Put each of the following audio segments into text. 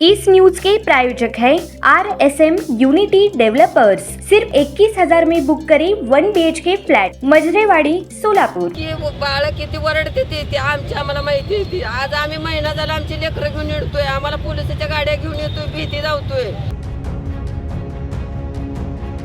इस news के प्रायोजक है R S M unity developers सिर्फ इक्कीस हजार में बुक करे one B H K flat Majrewadi Solapur. की बाळ किती वरडते ते ते आमची आम्हाला माहिती होती. आज आम्ही महिना झाला आमची लेकरं घेऊन येतोय. आम्हाला पोलिसाच्या गाड्या घेऊन येतोय. भीती धावतोय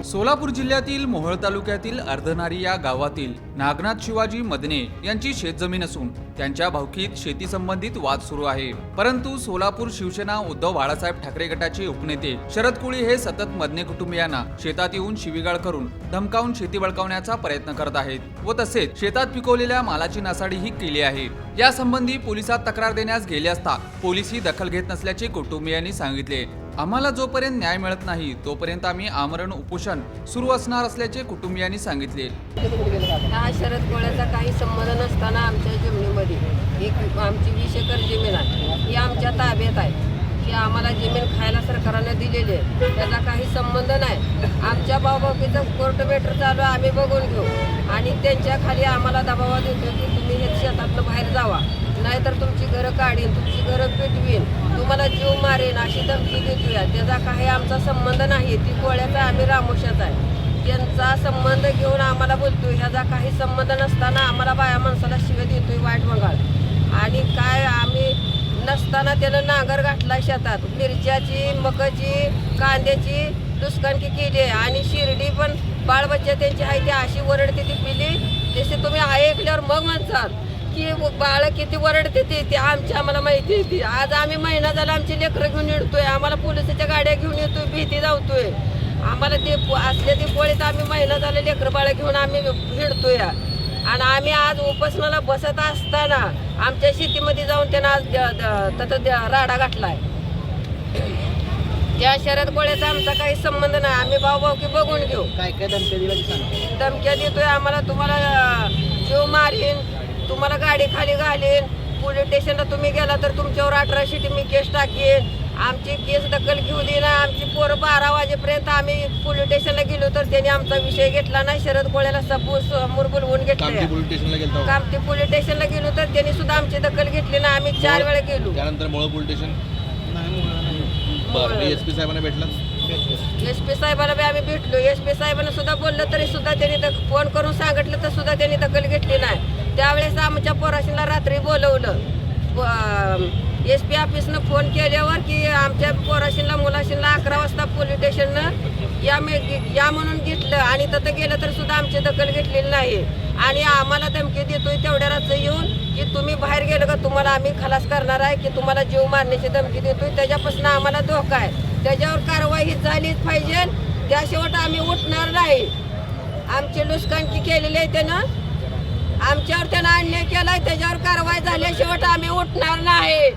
सोलापूर जिल्ह्यातील मोहोळ तालुक्यातील अर्धनारी या गावातील नागनाथ शिवाजी मदने यांची शेतजमीन असून त्यांच्या भावकीत शेती संबंधित वाद सुरू आहे. परंतु सोलापूर शिवसेना उद्धव बाळासाहेब ठाकरे गटाचे उपनेते शरद कुळी हे सतत मदने कुटुंबियांना शेतात येऊन शिवीगाळ करून धमकावून शेती बळकावण्याचा प्रयत्न करत आहेत व तसेच शेतात पिकवलेल्या मालाची नासाडीही केली आहे. या संबंधी पोलिसात तक्रार देण्यास गेले असता पोलीस ही दखल घेत नसल्याचे कुटुंबियांनी सांगितले. आम्हाला जोपर्यंत न्याय मिळत नाही तोपर्यंत आम्ही आमरण उपोषण सुरू असणार असल्याचे कुटुंबियांनी सांगितले. हा शरद कोळ्याचा काही संबंध नसताना आमच्या जमिनीमध्ये एक आमची वीस एकर जमीन आहे. ही आमच्या ताब्यात आहे. की आम्हाला जमीन खायला सरकारने दिलेली आहे. त्याचा काही संबंध नाही. आमच्या बाबाबीचं कोर्ट मॅटर चालू आम्ही बघून घेऊ. आणि त्यांच्या खाली आम्हाला दबावा देतो की तुम्ही हे शेतातनं बाहेर जावा. नाहीतर तुमची घरं काढीन तुमची घरं पेटवीन. तुम्हाला जीव मारेन अशी धमकी देतोया. त्याचा काही आमचा संबंध नाही ती कोळ्याचा आम्ही रामोशाचा आहे. त्यांचा संबंध घेऊन आम्हाला बोलतोय. ह्याचा काही संबंध नसताना आम्हाला बाया माणसाला शिव्या देतोय वाईट बंगाल आणि काय आम्ही नसताना त्यानं नांगर घातला शेतात. मिरच्याची मकाची कांद्याची दुसकानकी केली आहे. आणि शिर्डी पण बाळबच्च्या त्यांची आहे ती अशी ओरडते ती पिली. तसे तुम्ही ऐकल्यावर मग म्हणसाल. की बाळ किती वरडते ते ते आमची आम्हाला माहिती आहे ती. आज आम्ही महिना झाला आमची लेकरं घेऊन येतोय आम्हाला पोलिसाच्या गाड्या घेऊन येतोय भीती धावतोय आम्हाला ते असल्या ते पोळीत आम्ही महिना झाले लेकरं बाळ घेऊन आम्ही फिरतोय. आणि आम्ही आज उपासनाला बसत असताना आमच्या शेतीमध्ये जाऊन त्यानं आज राडा घातलाय. त्या शरद गोळ्याचा आमचा काही संबंध नाही. आम्ही भाऊ भाऊ की बघून घेऊ. काय काय धमक्या सांगा. धमक्या देतोय आम्हाला तुम्हाला जीव मारीन. तुम्हाला गाडी खाली घालीन. पोलीस स्टेशनला तुम्ही गेला तर तुमच्यावर अठराशे मी केस टाकीन. आमची केस दखल घेऊ दे ना. आमची पोरं बारा वाजेपर्यंत आम्ही पोलीस स्टेशनला गेलो तर त्यांनी आमचा विषय घेतला नाही. शरद गोळ्याला सबू समोर बोलवून घेतले. पोलीस स्टेशनला गेलता कामती पोलीस स्टेशनला गेलो तर त्यांनी सुद्धा आमची दखल घेतली ना. आम्ही चार वेळा गेलो. त्यानंतर मोळ पोलीस स्टेशन बरं एस पी साहेबांना भेटला एस पी साहेबाला बी आम्ही भेटलो. एस पी साहेबांना सुद्धा बोललं तरी सुद्धा त्यांनी दख- फोन करून सांगितलं तर सुद्धा त्यांनी दखल घेतली नाही त्यावेळेस आमच्या रात्री बोलवलं. एस पी ऑफिसनं फोन केल्यावर की आमच्या पोराशीला मुलाशीला अकरा वाजता पोलीस स्टेशननं या मे या म्हणून घेतलं. आणि तिथं गेलं तर सुद्धा आमची दखल घेतलेली नाही. आणि आम्हाला धमकी देतोय तेवढ्या रात्र येऊन की तुम्ही बाहेर गेलं का? तुम्हाला आम्ही खलास करणार आहे की तुम्हाला जीव मारण्याची धमकी देतोय? त्याच्यापासून आम्हाला धोका आहे. त्याच्यावर कारवाई ही झालीच पाहिजे. त्याशिवाय आम्ही उठणार नाही. आमची लुसकांकी केलेली आहे त्यानं. केलाय त्याच्यावर कारवाई झाल्याशिवाय आम्ही उठणार नाही.